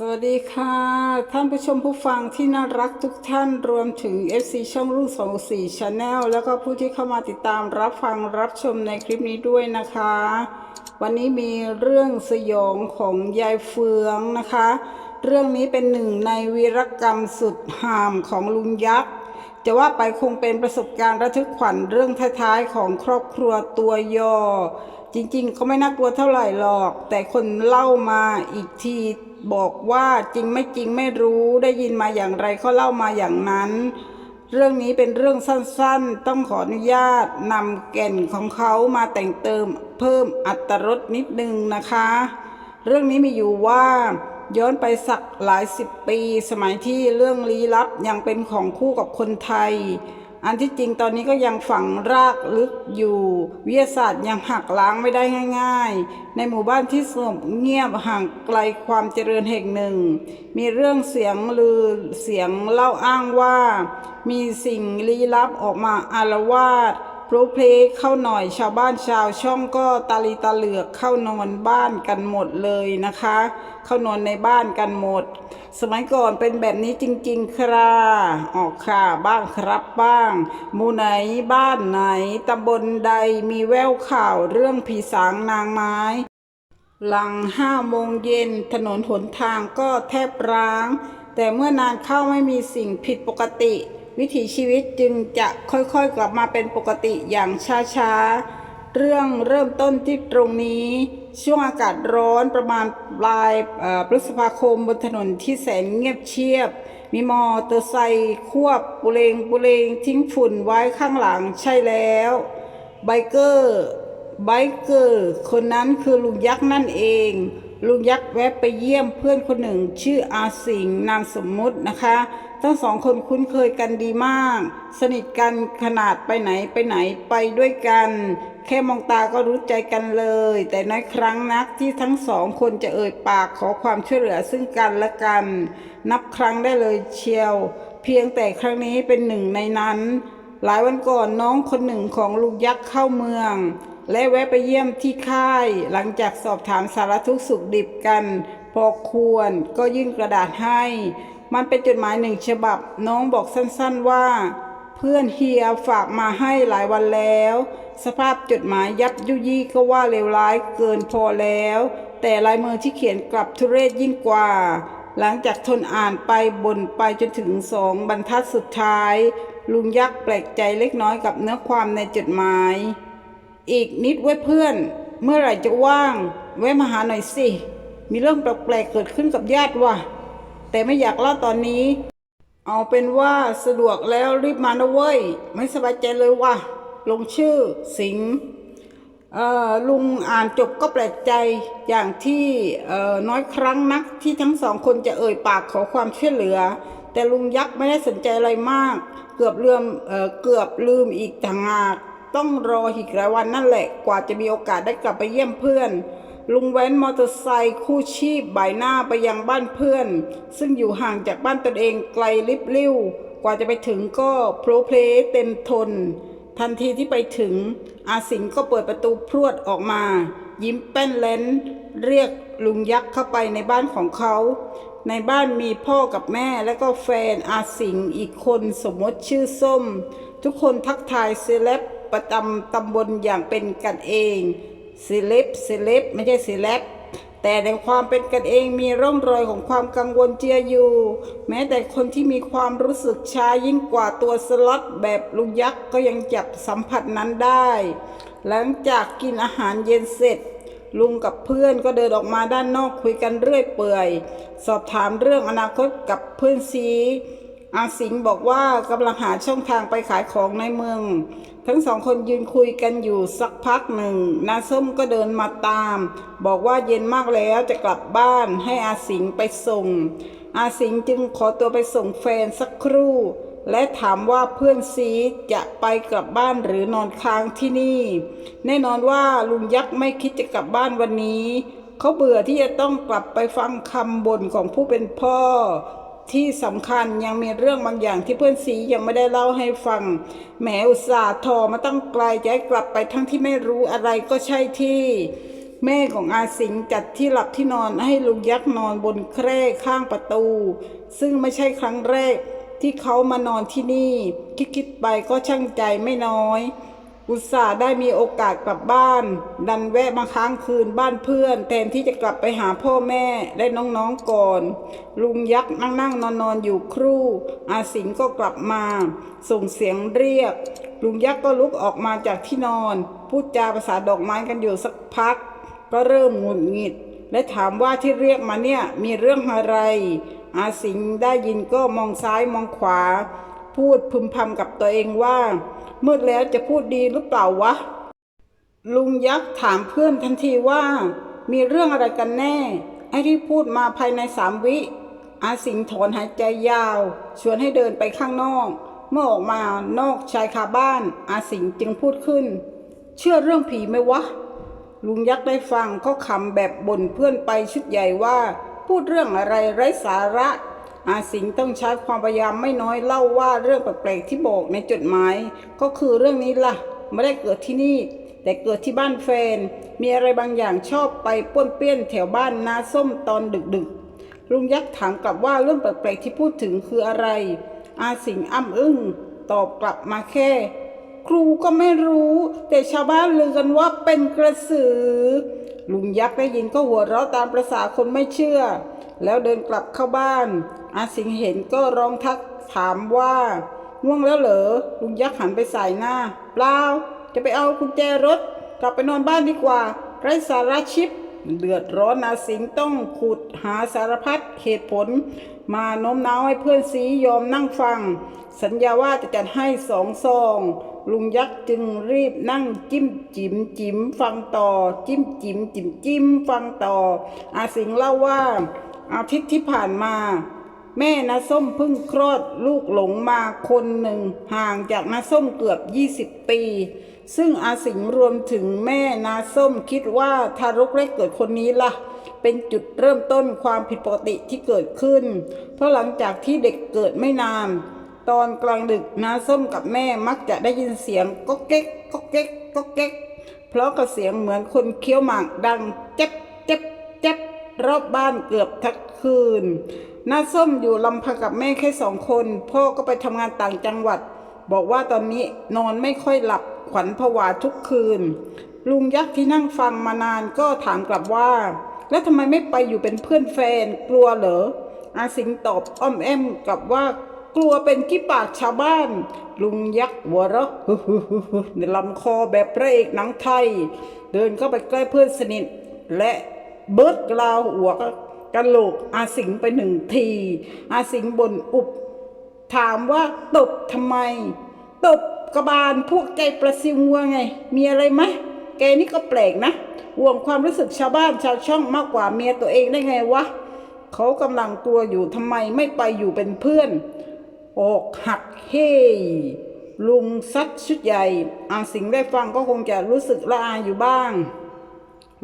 สวัสดีค่ะ ท่านผู้ชมผู้ฟังที่น่ารักทุกท่านรวมถึง FC ช่องรุ่ง24 Channel แล้วก็ผู้ที่เข้ามาติดตามรับฟังรับชมในคลิปนี้ด้วยนะคะ วันนี้มีเรื่องสยองของยายเฟืองนะคะ เรื่องนี้เป็นหนึ่งในวีรกรรมสุดห่ามของลุงยักษ์จะว่าไปคงเป็นประสบการณ์ระทึกขวัญเรื่องท้ายๆของครอบครัวตัวย่อจริงๆ ก็ไม่น่ากลัวเท่าไหร่หรอก แต่คนเล่ามาอีกที บอกว่าจริงไม่จริงไม่รู้ได้ยินมาอย่างไรเขาเล่ามาอย่างนั้น เรื่องนี้เป็นเรื่องสั้นๆ ต้องขออนุญาตนำแก่นของเขามาแต่งเติมเพิ่มอัตรสนิดนึงนะคะ เรื่องนี้มีอยู่ว่าย้อนไปสักหลายสิบปี สมัยที่เรื่องลี้ลับยังเป็นของคู่กับคนไทย อันที่จริงตอนนี้ก็ยังฝังรากลึกอยู่ วิทยาศาสตร์ยังหักล้างไม่ได้ง่าย ๆ ในหมู่บ้านที่สงบเงียบห่างไกลความเจริญแห่งหนึ่ง มีเรื่องเสียงลือเสียงเล่าอ้างว่า มีสิ่งลี้ลับออกมาอารวาส พลุเพลเข้าหน่อยชาวบ้านชาวช่องก็ตาลีตาเหลือกเข้านอนบ้านกันหมดเลยนะคะ เข้านอนในบ้านกันหมด สมัยก่อนเป็นแบบนี้จริง ๆครับออกค่ะบ้างครับบ้างหมู่ไหนบ้านไหนตำบลใดมีแววข่าวเรื่องผีสางนางไม้ หลังห้าโมงเย็นถนนหนทางก็แทบร้าง แต่เมื่อนานเข้าไม่มีสิ่งผิดปกติ วิถีชีวิตจึงจะค่อยๆกลับมาเป็นปกติอย่างช้าๆ เรื่องเริ่มต้นที่ตรงนี้ ช่วงอากาศร้อนประมาณปลายพฤษภาคมบนถนนที่แสนเงียบเชียบ มีมอเตอร์ไซค์ควบปุเรงปุเรงทิ้งฝุ่นไว้ข้างหลังใช่แล้วไบเกอร์ไบเกอร์คนนั้นคือลุงยักษ์นั่นเอง ลุงยักษ์แวะไปเยี่ยมเพื่อนคนหนึ่งชื่ออาสิงนามสมมุตินะคะ ทั้งสองคนคุ้นเคยกันดีมาก สนิทกันขนาดไปไหนไปไหนไปด้วยกัน แค่มองตาก็รู้ใจกันเลย แต่น้อยครั้งนักที่ทั้งสองคนจะเอ่ยปากขอความช่วยเหลือซึ่งกันและกัน นับครั้งได้เลยเชียว เพียงแต่ครั้งนี้เป็นหนึ่งในนั้น หลายวันก่อนน้องคนหนึ่งของลุงยักษ์เข้าเมืองและแวะไปเยี่ยมที่ค่าย หลังจากสอบถามสารทุกสุขดิบกัน พอควรก็ยื่นกระดาษให้ มันเป็นจดหมายหนึ่งฉบับ น้องบอกสั้นๆว่า เพื่อนเฮียฝากมาให้หลายวันแล้ว สภาพจดหมายยับยุยี่ก็ว่าเลวร้ายเกินพอแล้ว แต่ลายมือที่เขียนกลับทุเรศยิ่งกว่า หลังจากทนอ่านไปบ่นไปจนถึงสองบรรทัดสุดท้าย ลุงยักษ์แปลกใจเล็กน้อยกับเนื้อความในจดหมาย อีกนิดไว้เพื่อน เมื่อไหร่จะว่าง แวะมาหาหน่อยสิมีเรื่องแปลกๆเกิดขึ้นกับญาติว่ะ แต่ไม่อยากเล่าตอนนี้ เอาเป็นว่าสะดวกแล้วรีบมานะเว้ย ไม่สบายใจเลยว่ะ ลงชื่อสิงเอ่อลุงอ่านจบก็แปลกใจอย่างที่เอ่อน้อยครั้งนักที่ทั้งสองคนจะเอ่ยปากขอความช่วยเหลือ แต่ลุงยักษ์ไม่ได้สนใจอะไรมาก เกือบลืมเอ่อเกือบลืมอีกต่างหากต้องรออีกหลายวันนั่นแหละกว่าจะมีโอกาสได้กลับไปเยี่ยมเพื่อน ลุงแว้นมอเตอร์ไซค์คู่ชีพบ่ายหน้าไปยังบ้านเพื่อน ซึ่งอยู่ห่างจากบ้านตนเองไกลลิบลิ่วกว่าจะไปถึงก็โพลเพลเต็มทน ทันทีที่ไปถึง อาสิงก็เปิดประตูพรวดออกมา ยิ้มแป้นเลนเรียกลุงยักษ์เข้าไปในบ้านของเขา ในบ้านมีพ่อกับแม่และก็แฟนอาสิงอีกคนสมมติชื่อส้ม ทุกคนทักทายเซเลบประจำตำบลอย่างเป็นกันเอง เซเลบเซเลบไม่ใช่เซเลบแต่ในความเป็นกันเองมีร่องรอยของความกังวลเจียอยู่ แม้แต่คนที่มีความรู้สึกช้ายิ่งกว่าตัวสล็อตแบบลุงยักษ์ก็ยังจับสัมผัสนั้นได้ หลังจากกินอาหารเย็นเสร็จ ลุงกับเพื่อนก็เดินออกมาด้านนอกคุยกันเรื่อยเปื่อย สอบถามเรื่องอนาคตกับเพื่อนซีอาสิงบอกว่ากำลังหาช่องทางไปขายของในเมือง ทั้งสองคนยืนคุยกันอยู่สักพักหนึ่งนาส้มก็เดินมาตาม บอกว่าเย็นมากแล้วจะกลับบ้านให้อาสิงไปส่ง อาสิงจึงขอตัวไปส่งแฟนสักครู่ และถามว่าเพื่อนซีจะไปกลับบ้านหรือนอนค้างที่นี่ แน่นอนว่าลุงยักษ์ไม่คิดจะกลับบ้านวันนี้ เขาเบื่อที่จะต้องกลับไปฟังคำบ่นของผู้เป็นพ่อ ที่สำคัญยังมีเรื่องบางอย่างที่เพื่อนสียังไม่ได้เล่าให้ฟังแหมอุตส่าห์ทรมาตั้งไกลจะให้กลับไปทั้งที่ไม่รู้อะไรก็ใช่ที่แม่ของอาสิงจัดที่หลับที่นอนให้ลุงยักษ์นอนบนแคร่ข้างประตู ซึ่งไม่ใช่ครั้งแรกที่เขามานอนที่นี่คิดๆไปก็ช่างใจไม่น้อย อุตส่าห์ได้มีโอกาสกลับบ้าน ดันแวะมาค้างคืนบ้านเพื่อน แทนที่จะกลับไปหาพ่อแม่และน้องๆก่อน ลุงยักษ์นั่งนั่งนอนนอนๆอยู่ครู่ อาสิงก็กลับมา ส่งเสียงเรียก ลุงยักษ์ก็ลุกออกมาจากที่นอน พูดจาภาษาดอกไม้กันอยู่สักพัก ก็เริ่มหงุดหงิด และถามว่าที่เรียกมาเนี่ยมีเรื่องอะไร อาสิงได้ยินก็มองซ้ายมองขวา พูดพึมพำกับตัวเองว่า มืดแล้วจะพูดดีหรือเปล่าวะ ลุงยักษ์ถามเพื่อนทันทีว่า มีเรื่องอะไรกันแน่ ไอ้ที่พูดมาภายในสามวิ อาสิงถอนหายใจยาว ชวนให้เดินไปข้างนอก เมื่อออกมานอกชายคาบ้าน อาสิงจึงพูดขึ้น เชื่อเรื่องผีไหมวะ ลุงยักษ์ได้ฟังก็ขำแบบบ่นเพื่อนไปชุดใหญ่ว่า พูดเรื่องอะไรไร้สาระ อาสิงต้องใช้ความพยายามไม่น้อยเล่าว่าเรื่องแปลกๆที่บอกในจดหมาย ก็คือเรื่องนี้ล่ะไม่ได้เกิดที่นี่ แต่เกิดที่บ้านแฟน มีอะไรบางอย่างชอบไปป้วนเปี้ยนแถวบ้านนาส้มตอนดึกๆ ลุงยักษ์ถามกลับว่าเรื่องแปลกๆที่พูดถึงคืออะไร อาสิงอ้ำอึ้งตอบกลับมาแค่ ครูก็ไม่รู้ แต่ชาวบ้านลือกันว่าเป็นกระสือ ลุงยักษ์ได้ยินก็หัวเราะตามประษาคนไม่เชื่อ แล้วเดินกลับเข้าบ้าน อาสิงเห็นก็ร้องทักถามว่าง่วงแล้วเหรอลุงยักษ์หันไปใส่หน้า เปล่า จะไปเอากุญแจรถ กลับไปนอนบ้านดีกว่าไร้สาระชิบเดือดร้อนอาสิงต้องขุดหาสารพัดเหตุผล มาโน้มน้าวให้เพื่อนสียอมนั่งฟัง สัญญาว่าจะจัดให้สองซอง ลุงยักษ์จึงรีบนั่งจิ้มจิ๋มจิ๋มฟังต่อ จิ้มจิ๋มจิ๋มจิ้มฟังต่อ อาสิงเล่าว่าอาทิตย์ที่ผ่านมา แม่นาส้มเพิ่งคลอดลูกหลงมาคนหนึ่งห่างจากนาส้มเกือบ 20 ปี ซึ่งอาสิงรวมถึงแม่นาส้มคิดว่าทารกแรกเกิดคนนี้ล่ะ เป็นจุดเริ่มต้นความผิดปกติที่เกิดขึ้น เพราะหลังจากที่เด็กเกิดไม่นาน ตอนกลางดึกนาส้มกับแม่มักจะได้ยินเสียงก็เก๊กก็เก๊กก็เก๊กเพราะกับเสียงเหมือนคนเคี้ยวหมากดังเจ็บเจ็บเจ็บ รอบบ้านเกือบทั้งคืนน้าส้มอยู่ลำพังกับแม่แค่สองคน พ่อก็ไปทำงานต่างจังหวัด บอกว่าตอนนี้นอนไม่ค่อยหลับขวัญผวาทุกคืน ลุงยักษ์ที่นั่งฟังมานานก็ถามกลับว่า แล้วทำไมไม่ไปอยู่เป็นเพื่อนแฟนกลัวเหรออาสิงตอบอ้อมแอมกลับว่ากลัวเป็นขี้ปากชาวบ้าน ลุงยักษ์หัวเราะในลำคอแบบพระเอกหนังไทย เดินเข้าไปใกล้เพื่อนสนิทและ เบิร์ดกลาวหัวกะโหลกอาสิงไปหนึ่งที อาสิงบนอุบถามว่าตบทำไม ตบกระบาลพวกแกประซิวัวไง มีอะไรไหมแกนี่ก็แปลกนะห่วงความรู้สึกชาวบ้านชาวช่องมากกว่าเมียตัวเองได้ไงวะเขากำลังกลัวอยู่ทำไมไม่ไปอยู่เป็นเพื่อน ออกหักเฮลุงซัดชุดใหญ่ อาสิงได้ฟังก็คงจะรู้สึกละอายอยู่บ้าง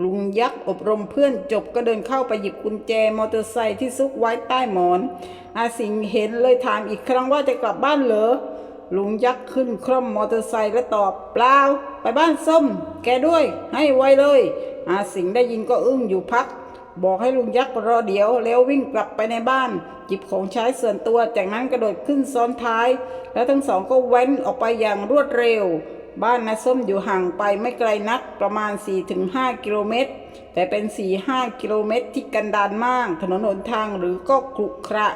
ลุงยักษ์อบรมเพื่อนจบก็เดินเข้าไปหยิบกุญแจมอเตอร์ไซค์ที่ซุกไว้ใต้หมอน อาสิงเห็นเลยถามอีกครั้งว่าจะกลับบ้านเหรอ ลุงยักษ์ขึ้นคร่อมมอเตอร์ไซค์และตอบเปล่า ไปบ้านส้ม แกด้วย ให้ไวเลย อาสิงได้ยินก็อึ้งอยู่พัก บอกให้ลุงยักษ์รอเดี๋ยว แล้ววิ่งกลับไปในบ้านหยิบของใช้ส่วนตัวจากนั้นกระโดดขึ้นซ้อนท้าย แล้วทั้งสองก็แว้นออกไปอย่างรวดเร็ว บ้านนาส้มอยู่ห่างไปไม่ไกลนักประมาณ 4-5 กิโลเมตร แต่เป็น 4-5 กิโลเมตรที่กันดานมาก ถนนหนทางหรือก็ขรุขระ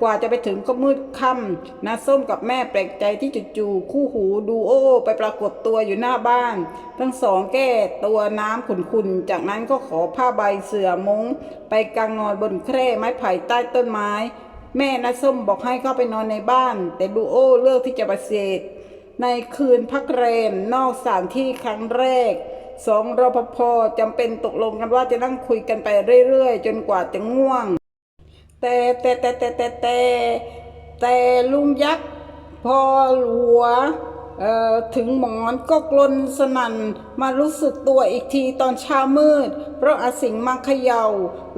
กว่าจะไปถึงก็มืดค่ำนาส้มกับแม่แปลกใจที่จู่ๆคู่หูดูโอไปปรากฏตัวอยู่หน้าบ้าน ทั้งสองแก้ตัวน้ำขุนๆ จากนั้นก็ขอผ้าใบเสื่อมง ไปกางนอนบนแคร่ไม้ไผ่ใต้ต้นไม้ แม่นาส้มบอกให้เข้าไปนอนในบ้าน แต่ดูโอเลือกที่จะปฏิเสธ ในคืนพักเรนนอกสถานที่ครั้งแรกสองรปภจำเป็นตกลงกันว่าจะนั่งคุยกันไปเรื่อยๆ จนกว่าจะง่วง แต่แต่แต่แต่แต่แต่แต่ลุงยักษ์พอหัว ถึงหมอนก็กลนสนั่นมารู้สึกตัวอีกทีตอนเช้ามืด เพราะอาสิงมาเขยา่า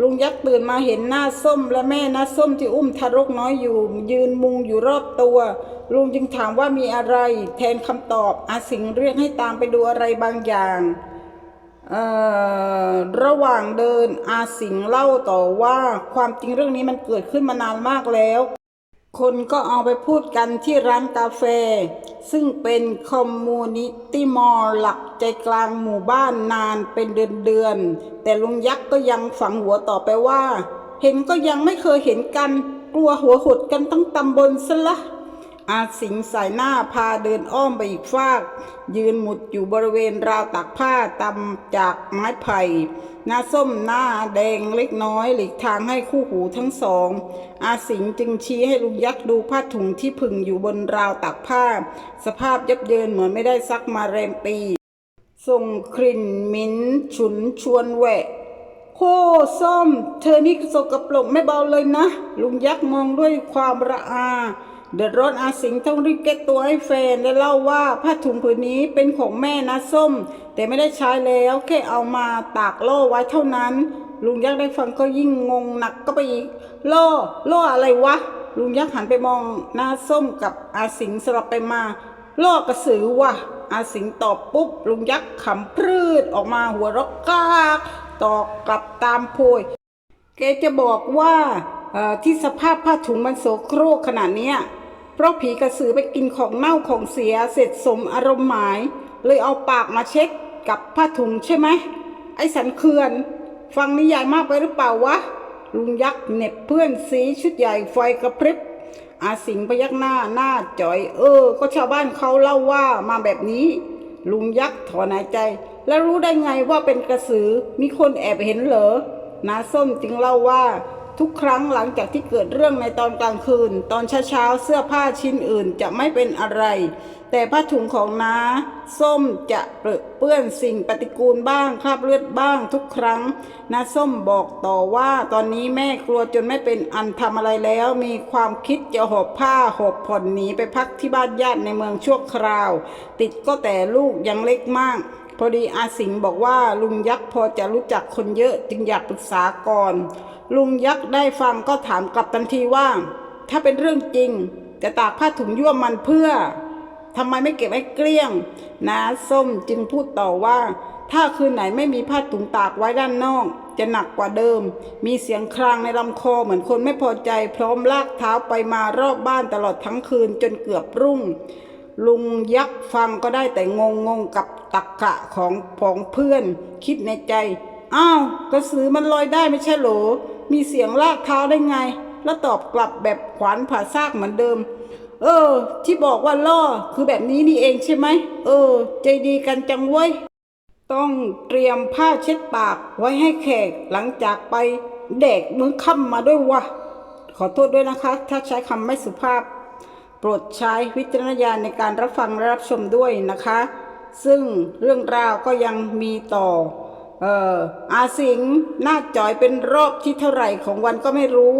ลุงยักษ์ตื่นมาเห็นหน้าส้มและแม่หน้าส้มที่อุ้มทารกน้อยอยู่ ยืนมุงอยู่รอบตัว ลุงจึงถามว่ามีอะไร แทนคำตอบอาสิงเรียกให้ตามไปดูอะไรบางอย่างระหว่างเดินอาสิงเล่าต่อว่าความจริงเรื่องนี้มันเกิดขึ้นมานานมากแล้ว คนก็เอาไปพูดกันที่ร้านกาแฟ ซึ่งเป็นคอมมูนิตี้มอลล์หลักใจกลางหมู่บ้านนานเป็นเดือนๆ แต่ลุงยักษ์ก็ยังฝังหัวต่อไปว่า เห็นก็ยังไม่เคยเห็นกัน กลัวหัวหดกันทั้งตำบลซะละ อาสิงสายหน้าพาเดินอ้อมไปอีกฟาก ยืนหมุดอยู่บริเวณราวตากผ้าตำจากไม้ไผ่ หน้าส้มหน้าแดงเล็กน้อยหลีกทางให้คู่หูทั้งสอง อาสิงจึงชี้ให้ลุงยักษ์ดูผ้าถุงที่ผึ่งอยู่บนราวตากผ้า สภาพยับเยินเหมือนไม่ได้ซักมาแรมปีส่งกลิ่นมิ้นฉุนชวนแหวะโคส้ม เธอนี่สกปรกไม่เบาเลยนะ ลุงยักษ์มองด้วยความระอา เดือดร้อนอาสิงต้องรีบเก็ตตัวให้แฟนและเล่าว่าผ้าถุงผืนนี้เป็นของแม่นะส้ม แต่ไม่ได้ใช้แล้วแค่เอามาตากโล่ไว้เท่านั้น ลุงยักษ์ได้ฟังก็ยิ่งงงหนักก็ไปอีกโล่โล่อะไรวะ ลุงยักษ์หันไปมองหน้าส้มกับอาสิงสลับไปมาโล่กระสือวะอาสิงตอบปุ๊บ ลุงยักษ์ขำพรืดออกมาหัวรกกากตอกกลับตามโพยแกจะบอกว่าที่สภาพผ้าถุงมันโสโครกขนาดเนี้ย เพราะผีกระสือไปกินของเน่าของเสียเสร็จสมอารมณ์หมาย เลยเอาปากมาเช็ดกับผ้าถุงใช่ไหมไอ้สันเขื่อน ฟังนิยายมากไปหรือเปล่าวะ ลุงยักษ์เน็บเพื่อนสีชุดใหญ่ไฟกระพริบอาสิงพยักหน้าหน้าจ่อย เออ ก็ชาวบ้านเขาเล่าว่ามาแบบนี้ ลุงยักษ์ถอนหายใจ แล้วรู้ได้ไงว่าเป็นกระสือมีคนแอบเห็นเหรอนาส้มจึงเล่าว่า ทุกครั้งหลังจากที่เกิดเรื่องในตอนกลางคืน ตอนเช้าๆเสื้อผ้าชิ้นอื่นจะไม่เป็นอะไร แต่ผ้าถุงของน้า ส้มจะเปรอะเปื้อนสิ่งปฏิกูลบ้างคราบเลือดบ้างทุกครั้งน้าส้มบอกต่อว่าตอนนี้แม่กลัวจนไม่เป็นอันทำอะไรแล้ว มีความคิดจะหอบผ้าหอบผ่อนหนีไปพักที่บ้านญาติในเมืองชั่วคราว ติดก็แต่ลูกยังเล็กมากพอดีอาสิงห์บอกว่าลุงยักษ์พอจะรู้จักคนเยอะจึงอยากปรึกษาก่อน ลุงยักษ์ได้ฟังก็ถามกลับทันทีว่า ถ้าเป็นเรื่องจริง จะตากผ้าถุงยั่วมันเพื่อทำไมไม่เก็บไว้เกลี้ยงนาส้มจึงพูดต่อว่า ถ้าคืนไหนไม่มีผ้าถุงตากไว้ด้านนอก จะหนักกว่าเดิม มีเสียงครางในลำคอเหมือนคนไม่พอใจ พร้อมลากเท้าไปมารอบบ้านตลอดทั้งคืนจนเกือบรุ่ง ลุงยักษ์ฟังก็ได้แต่งงงๆกับตักกะของผองเพื่อน คิดในใจ อ้าวกระสือมันลอยได้ไม่ใช่หรอ มีเสียงลากเท้าได้ไง แล้วตอบกลับแบบขวานผ่าซากเหมือนเดิม เออ ที่บอกว่าล่อคือแบบนี้นี่เองใช่ไหม เออ ใจดีกันจังเว้ย ต้องเตรียมผ้าเช็ดปากไว้ให้แขกหลังจากไปแดกมื้อค่ำมาด้วยวะ ขอโทษด้วยนะคะ ถ้าใช้คำไม่สุภาพ โปรดใช้วิจารณญาณในการรับฟังและรับชมด้วยนะคะ ซึ่งเรื่องราวก็ยังมีต่อ เอออาสิงหน้าจอยเป็นรอบที่เท่าไหร่ของวันก็ไม่รู้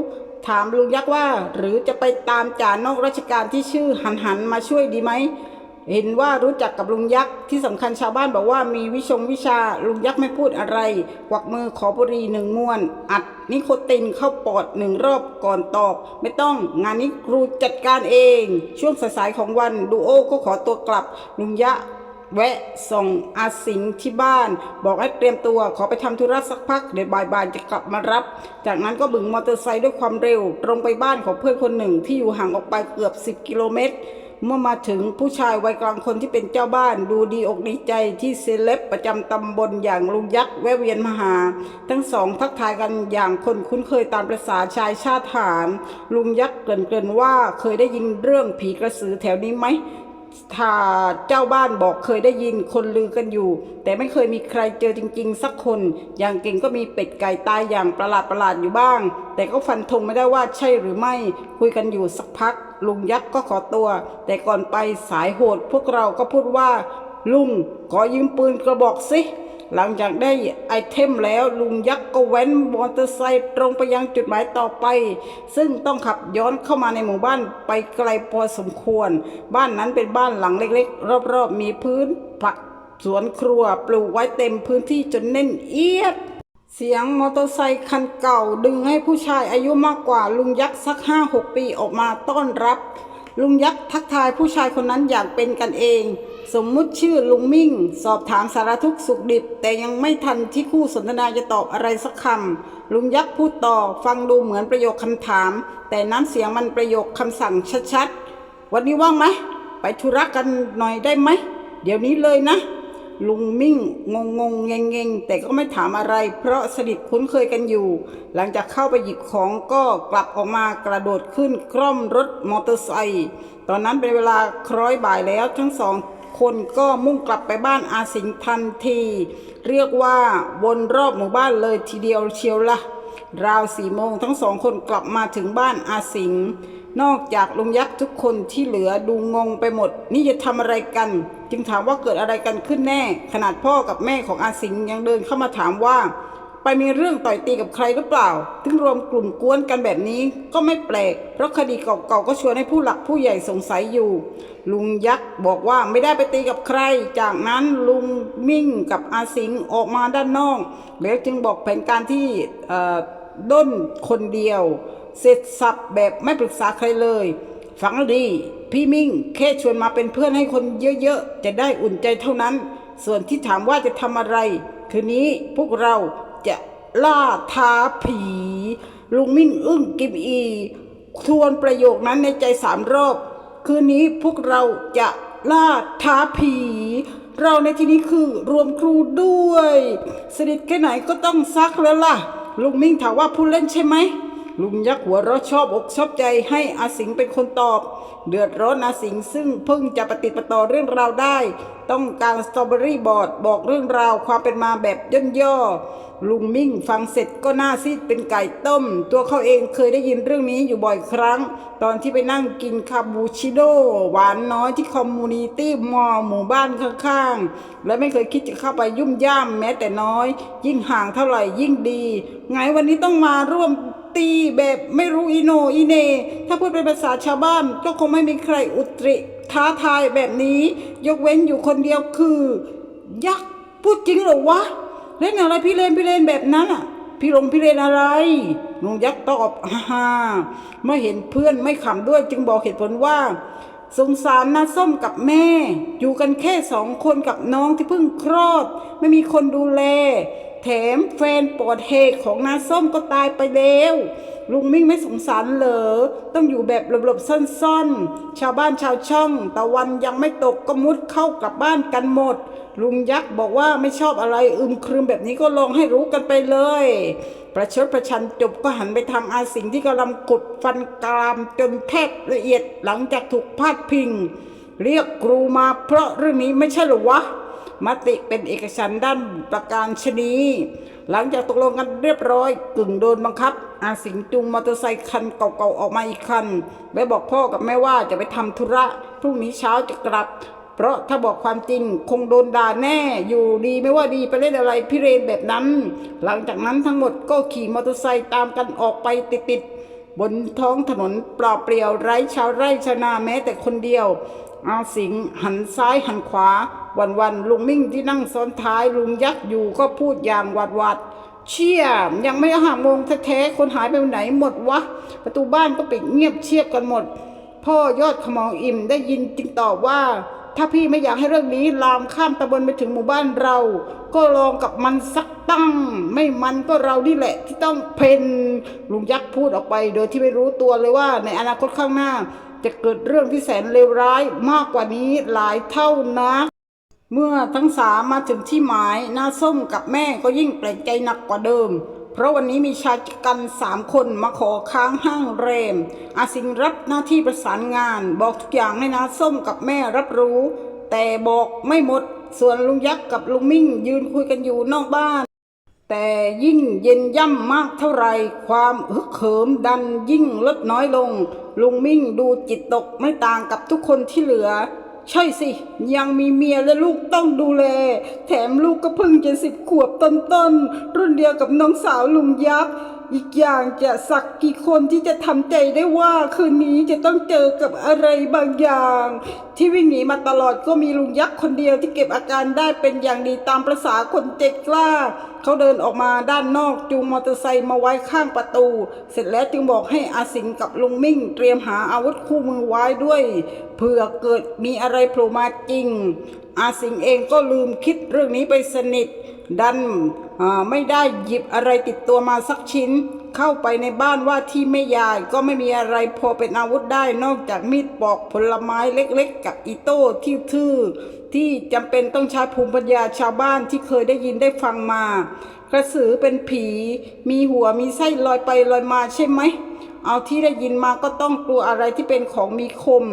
ถามลุงยักษ์ว่า หรือจะไปตามจ่านอกราชการที่ชื่อหันหันมาช่วยดีไหมเห็นว่ารู้จักกับลุงยักษ์ที่สำคัญชาวบ้านบอกว่ามีวิชงวิชาลุงยักษ์ไม่พูดอะไรกวักมือขอบุหรีหนึ่งมวน อัดนิโคตินเข้าปอดหนึ่งรอบก่อนตอบ ไม่ต้องงานนี้ครูจัดการเอง ช่วงสายๆของวันดูโอก็ขอตัวกลับลุงยักษ์ แวะส่งอาสิงที่บ้าน บอกให้เตรียมตัวขอไปทำธุระสักพักเดี๋ยวบ่ายๆจะกลับมารับ จากนั้นก็บึงมอเตอร์ไซค์ด้วยความเร็ว ตรงไปบ้านของเพื่อนคนหนึ่งที่อยู่ห่างออกไปเกือบ 10 กิโลเมตรเมื่อมาถึงผู้ชายวัยกลางคนที่เป็นเจ้าบ้านดูดีอกดีใจที่เซเลบประจำตำบลอย่างลุงยักษ์แวะเวียนมาหา ทั้งสองทักทายกันอย่างคนคุ้นเคยตามประษาชายชาติทหารลุงยักษ์เกริ่นๆว่าเคยได้ยินเรื่องผีกระสือแถวนี้ไหม เจ้าบ้านบอกเคยได้ยินคนลือกันอยู่ แต่ไม่เคยมีใครเจอจริง ๆ สักคน อย่างเก่งก็มีเป็ดไก่ตายอย่างประหลาดประหลาดๆอยู่บ้าง แต่ก็ฟันธงไม่ได้ว่าใช่หรือไม่ คุยกันอยู่สักพัก ลุงยักษ์ก็ขอตัว แต่ก่อนไปสายโหดพวกเราก็พูดว่า ลุงขอยืมปืนกระบอกสิ หลังจากได้ไอเทมแล้วลุงยักษ์ก็แว้นมอเตอร์ไซค์ตรงไปยังจุดหมายต่อไป ซึ่งต้องขับย้อนเข้ามาในหมู่บ้านไปไกลพอสมควร บ้านนั้นเป็นบ้านหลังเล็กๆ รอบๆ มีพื้นผักสวนครัวปลูกไว้เต็มพื้นที่จนแน่นเอียด เสียงมอเตอร์ไซค์คันเก่าดึงให้ผู้ชายอายุมากกว่าลุงยักษ์สักห้าหกปีออกมาต้อนรับ ลุงยักษ์ทักทายผู้ชายคนนั้นอย่างเป็นกันเอง สมมุติชื่อลุงมิ่ง สอบถามสารทุกข์สุขดิบ แต่ยังไม่ทันที่คู่สนทนาจะตอบอะไรสักคำลุงยักษ์พูดต่อฟังดูเหมือนประโยคคำถาม แต่น้ำเสียงมันประโยคคำสั่งชัดๆ วันนี้ว่างไหมไปธุระกันหน่อยได้ไหม เดี๋ยวนี้เลยนะ ลุงมิ่งงงงงเงงเงงแต่ก็ไม่ถามอะไร เพราะสนิทคุ้นเคยกันอยู่ หลังจากเข้าไปหยิบของก็กลับออกมากระโดดขึ้นคร่อมรถมอเตอร์ไซค์ตอนนั้นเป็นเวลาคล้อยบ่ายแล้วทั้งสองคนก็มุ่งกลับไปบ้านอาสิงทันที เรียกว่าวนรอบหมู่บ้านเลยทีเดียวเชียวละราวสี่โมงทั้งสองคนกลับมาถึงบ้านอาสิงห์ นอกจากลุงยักษ์ทุกคนที่เหลือดูงงไปหมด นี่จะทำอะไรกัน จึงถามว่าเกิดอะไรกันขึ้นแน่ ขนาดพ่อกับแม่ของอาสิงยังเดินเข้ามาถามว่า ไปมีเรื่องต่อยตีกับใครหรือเปล่า ถึงรวมกลุ่มกวนกันแบบนี้ก็ไม่แปลก เพราะคดีเก่าๆก็ชวนให้ผู้หลักผู้ใหญ่สงสัยอยู่ ลุงยักษ์บอกว่าไม่ได้ไปตีกับใคร จากนั้นลุงมิ่งกับอาสิงออกมาด้านนอกแล้วจึงบอกแผนการที่ด้นคนเดียว เสร็จสับแบบไม่ปรึกษาใครเลยฟังดี พี่มิ่งแค่ชวนมาเป็นเพื่อนให้คนเยอะๆ จะได้อุ่นใจเท่านั้น ส่วนที่ถามว่าจะทำอะไร คืนนี้พวกเราจะล่าท้าผี ลุงมิ่งอึ้งกิมอี ทวนประโยคนั้นในใจสามรอบ คืนนี้พวกเราจะล่าท้าผีเราในที่นี้คือรวมครูด้วย สนิทแค่ไหนก็ต้องซักแล้วล่ะ ลุงมิ่งถามว่าผู้เล่นใช่ไหม ลุงยักษ์หัวเราะชอบอกชอบใจให้อาสิงเป็นคนตอบ เดือดร้อนอาสิงซึ่งเพิ่งจะปฏิปต่อเรื่องราวได้ ต้องการสตรอเบอรี่บอร์ดบอกเรื่องราวความเป็นมาแบบย่นย่อ ลุงมิ่งฟังเสร็จก็หน้าซีดเป็นไก่ต้ม ตัวเขาเองเคยได้ยินเรื่องนี้อยู่บ่อยครั้ง ตอนที่ไปนั่งกินคาบูชิโดหวานน้อยที่คอมมูนิตี้มอลหมู่บ้านข้างๆ และไม่เคยคิดจะเข้าไปยุ่มย่ามแม้แต่น้อย ยิ่งห่างเท่าไหร่ยิ่งดี ไงวันนี้ต้องมาร่วม ตีแบบไม่รู้อีโนอีเน ถ้าพูดเป็นภาษาชาวบ้านก็คงไม่มีใครอุตริท้าทายแบบนี้ ยกเว้นอยู่คนเดียวคือ ยักษ์พูดจริงหรอวะ เล่นอะไรพี่เล่นพี่เล่นแบบนั้นอะ พี่ลงพี่เล่นอะไรลุงยักษ์ตอบฮ่าเมื่อเห็นเพื่อนไม่ขำด้วยจึงบอกเหตุผลว่าสงสารนาส้มกับแม่ อยู่กันแค่สองคนกับน้องที่เพิ่งคลอด ไม่มีคนดูแล แถมแฟนปอดเหตุของนาส้มก็ตายไปแล้วลุงมิ่งไม่สงสารเหรอ ต้องอยู่แบบหลบๆซ่อนๆ ชาวบ้านชาวช่อง ตะวันยังไม่ตกก็มุดเข้ากลับบ้านกันหมด ลุงยักษ์บอกว่าไม่ชอบอะไรอึมครึมแบบนี้ก็ลองให้รู้กันไปเลย ประชดประชันจบก็หันไปทางอาสิงที่กำลังกดฟันกรามจนแทบละเอียดหลังจากถูกพาดพิง เรียกครูมาเพราะเรื่องนี้ไม่ใช่หรอวะ มติเป็นเอกฉันด้านประการชนีหลังจากตกลงกันเรียบร้อยกึ่งโดนบังคับ อาสิงจูงมอเตอร์ไซค์คันเก่าๆออกมาอีกคันและบอกพ่อกับแม่ว่าจะไปทำธุระพรุ่งนี้เช้าจะกลับ เพราะถ้าบอกความจริงคงโดนด่าแน่อยู่ดีไม่ว่าดีไปเล่นอะไรพิเรนแบบนั้น หลังจากนั้นทั้งหมดก็ขี่มอเตอร์ไซค์ตามกันออกไปติดๆบนท้องถนนเปล่าเปลี่ยวไร้ชาวไร่ชาวนาแม้แต่คนเดียวอาสิงหันซ้ายหันขวา วันวันลุงมิ่งที่นั่งซ้อนท้ายลุงยักษ์อยู่ก็พูดอย่างหวาดหวาดเชี่ยยังไม่ห้าโมงแท้ๆคนหายไปไหนหมดวะ ประตูบ้านก็ปิดเงียบเชียบกันหมด พ่อยอดขมองอิ่มได้ยินจึงตอบว่า ถ้าพี่ไม่อยากให้เรื่องนี้ลามข้ามตำบลไปถึงหมู่บ้านเรา ก็ลองกับมันสักตั้ง ไม่มันก็เรานี่แหละ ที่ต้องเพนลุงยักษ์พูดออกไป โดยที่ไม่รู้ตัวเลยว่า ในอนาคตข้างหน้า จะเกิดเรื่องที่แสนเลวร้ายมากกว่านี้หลายเท่านัก เมื่อทั้งสามมาถึงที่หมายน้าส้มกับแม่ก็ยิ่งแปลกใจหนักกว่าเดิม เพราะวันนี้มีชายกันสามคนมาขอค้างห้างเรม อาสิงรับหน้าที่ประสานงาน บอกทุกอย่างให้น้าส้มกับแม่รับรู้ แต่บอกไม่หมด ส่วนลุงยักษ์กับลุงมิ่งยืนคุยกันอยู่นอกบ้าน แต่ยิ่งเย็นย่ำมากเท่าไรความฮึกเหิมดันยิ่งลดน้อยลง ลุงมิ่งดูจิตตกไม่ต่างกับทุกคนที่เหลือ ใช่สิ ยังมีเมียและลูกต้องดูแล แถมลูกก็เพิ่งจะสิบขวบต้นๆรุ่นเดียวกับน้องสาวลุงยักษ์ อีกอย่างจะสักกี่คนที่จะทำใจได้ว่าคืนนี้จะต้องเจอกับอะไรบางอย่าง ที่วิ่งหนีมาตลอดก็มีลุงยักษ์คนเดียวที่เก็บอาการได้เป็นอย่างดีตามประษาคนเจ็กกล้า เขาเดินออกมาด้านนอกจูงมอเตอร์ไซค์มาไว้ข้างประตู เสร็จแล้วจึงบอกให้อาสิงกับลุงมิ่ง เตรียมหาอาวุธคู่มือไว้ด้วยเผื่อเกิดมีอะไรโผล่มาจริง อาสิงเองก็ลืมคิดเรื่องนี้ไปสนิท ดันไม่ได้หยิบอะไรติดตัวมาสักชิ้น เข้าไปในบ้านว่าที่แม่ยายก็ไม่มีอะไรพอเป็นอาวุธได้นอกจากมีดปอกผลไม้เล็กๆ กับอีโต้ที่ทื่อที่จำเป็นต้องใช้ภูมิปัญญาชาวบ้านที่เคยได้ยินได้ฟังมา กระสือเป็นผี มีหัวมีไส้ลอยไปลอยมาใช่ไหม เอาที่ได้ยินมาก็ต้องกลัวอะไรที่เป็นของมีคม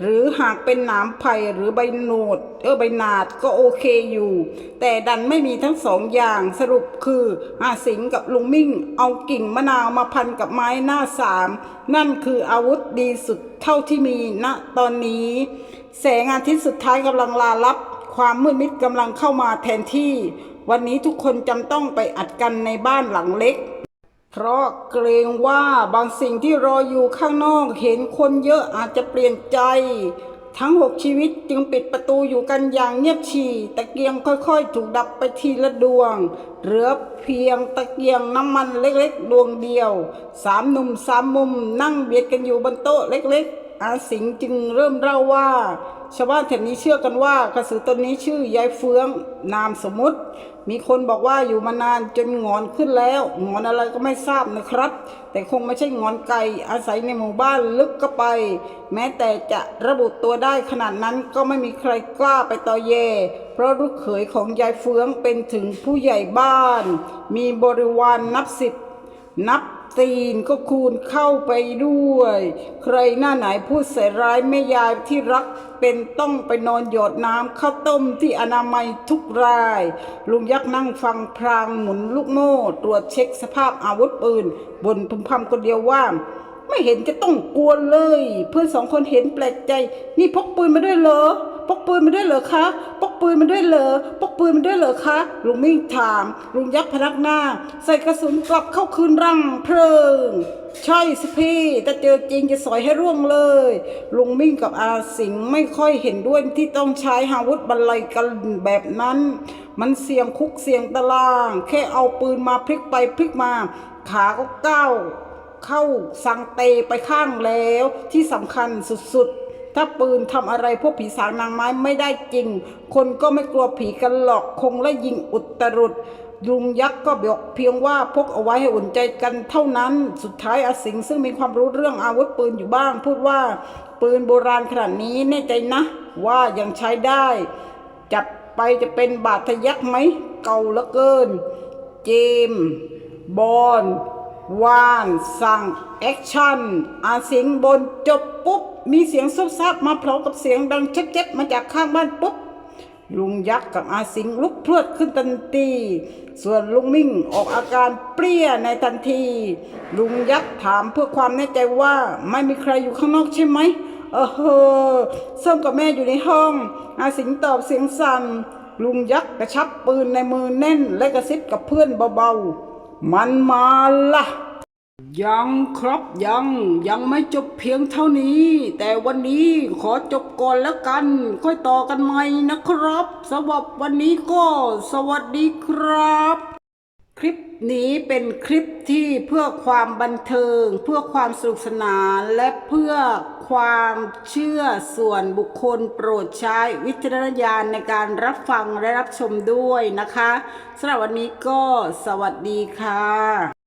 หรือหากเป็นหนามไผ่หรือใบโหนด เออใบหนาดก็โอเคอยู่ แต่ดันไม่มีทั้งสองอย่างสรุปคืออาสิงกับลุงมิ่ง เอากิ่งมะนาวมาพันกับไม้หน้าสามนั่นคืออาวุธดีสุดเท่าที่มีณตอนนี้ แสงอาทิตย์สุดท้ายกำลังลาลับ ความมืดมิดกำลังเข้ามาแทนที่ วันนี้ทุกคนจำต้องไปอัดกันในบ้านหลังเล็ก เพราะเกรงว่าบางสิ่งที่รออยู่ข้างนอกเห็นคนเยอะอาจจะเปลี่ยนใจ ทั้งหกชีวิตจึงปิดประตูอยู่กันอย่างเงียบฉี่ตะเกียงค่อยๆ ถูกดับไปทีละดวง เหลือเพียงตะเกียงน้ำมันเล็กๆ ดวงเดียว สามหนุ่มสามมุมนั่งเบียดกันอยู่บนโต๊ะเล็กๆ อาสิงจึงเริ่มเล่าว่า ชาวบ้านแถบนี้เชื่อกันว่ากระสือตนนี้ชื่อยายเฟืองนามสมมุติ มีคนบอกว่าอยู่มานานจนงอนขึ้นแล้วงอนอะไรก็ไม่ทราบนะครับ แต่คงไม่ใช่งอนไก่อาศัยในหมู่บ้านลึกก็ไป แม้แต่จะระบุตัวได้ขนาดนั้นก็ไม่มีใครกล้าไปต่อเย เพราะลูกเขยของยายเฟืองเป็นถึงผู้ใหญ่บ้าน มีบริวารนนับสิบนับตีนก็คูณเข้าไปด้วย ใครหน้าไหนพูดใส่ร้ายแม่ยายที่รัก เป็นต้องไปนอนหยดน้ำข้าวต้มที่อนามัยทุกราย ลุงยักษ์นั่งฟังพรางหมุนลูกโม่ ตรวจเช็คสภาพอาวุธปืน บนพึมพำคนเดียวว่า ไม่เห็นจะต้องกลัวเลย เพื่อนสองคนเห็นแปลกใจ นี่พกปืนมาด้วยเหรอ พกปืนมาด้วยเหรอคะพกปืนมาด้วยเหรอพกปืนมาด้วยเหรอคะลุงมิ่งถาม ลุงยักษ์พนักหน้า ใส่กระสุนกลับเข้าคืนรังเพลิง ใช่สิพี่แต่เจอจริงจะสอยให้ร่วงเลย ลุงมิ่งกับอาสิงไม่ค่อยเห็นด้วยที่ต้องใช้อาวุธบรรลัยกันแบบนั้น มันเสี่ยงคุกเสี่ยงตาราง แค่เอาปืนมาพลิกไปพลิกมา ขาก็ก้าวเข้าสังเตไปข้างแล้วที่สำคัญสุดๆ ถ้าปืนทำอะไรพวกผีสางนางไม้ไม่ได้จริง คนก็ไม่กลัวผีกันหรอกคงและยิงอุตรุดลุงยักษ์ก็บอกเพียงว่าพกเอาไว้ให้อุ่นใจกันเท่านั้น สุดท้ายอาสิงซึ่งมีความรู้เรื่องอาวุธปืนอยู่บ้าง พูดว่าปืนโบราณขนาดนี้แน่ใจนะ ว่ายังใช้ได้ จับไปจะเป็นบาดทะยักไหม เก่าเหลือเกิน เจม บอลวาน สั่ง แอคชั่นอาสียงบนจบปุ๊บ มีเสียงซุบซับมาพร้อมกับเสียงดังเจ็บๆมาจากข้างบ้านปุ๊บลุงยักษ์กับอาสิงลุกพรวดขึ้นทันที ส่วนลุงมิ่งออกอาการเปรี้ยในทันที ลุงยักษ์ถามเพื่อความแน่ใจว่าไม่มีใครอยู่ข้างนอกใช่ไหม เออเฮอส้มกับแม่อยู่ในห้อง อาสิงตอบเสียงสั่น ลุงยักษ์กระชับปืนในมือแน่นและกระซิบกับเพื่อนเบาๆ มันมาละ ยังครับยังยังไม่จบเพียงเท่านี้ แต่วันนี้ขอจบก่อนแล้วกัน ค่อยต่อกันใหม่นะครับสำหรับวันนี้ก็สวัสดีครับ คลิปนี้เป็นคลิปที่เพื่อความบันเทิง เพื่อความสนุกสนานและเพื่อความเชื่อส่วนบุคคลโปรดใช้วิจารณญาณในการรับฟังและรับชมด้วยนะคะสำหรับวันนี้ก็สวัสดีค่ะ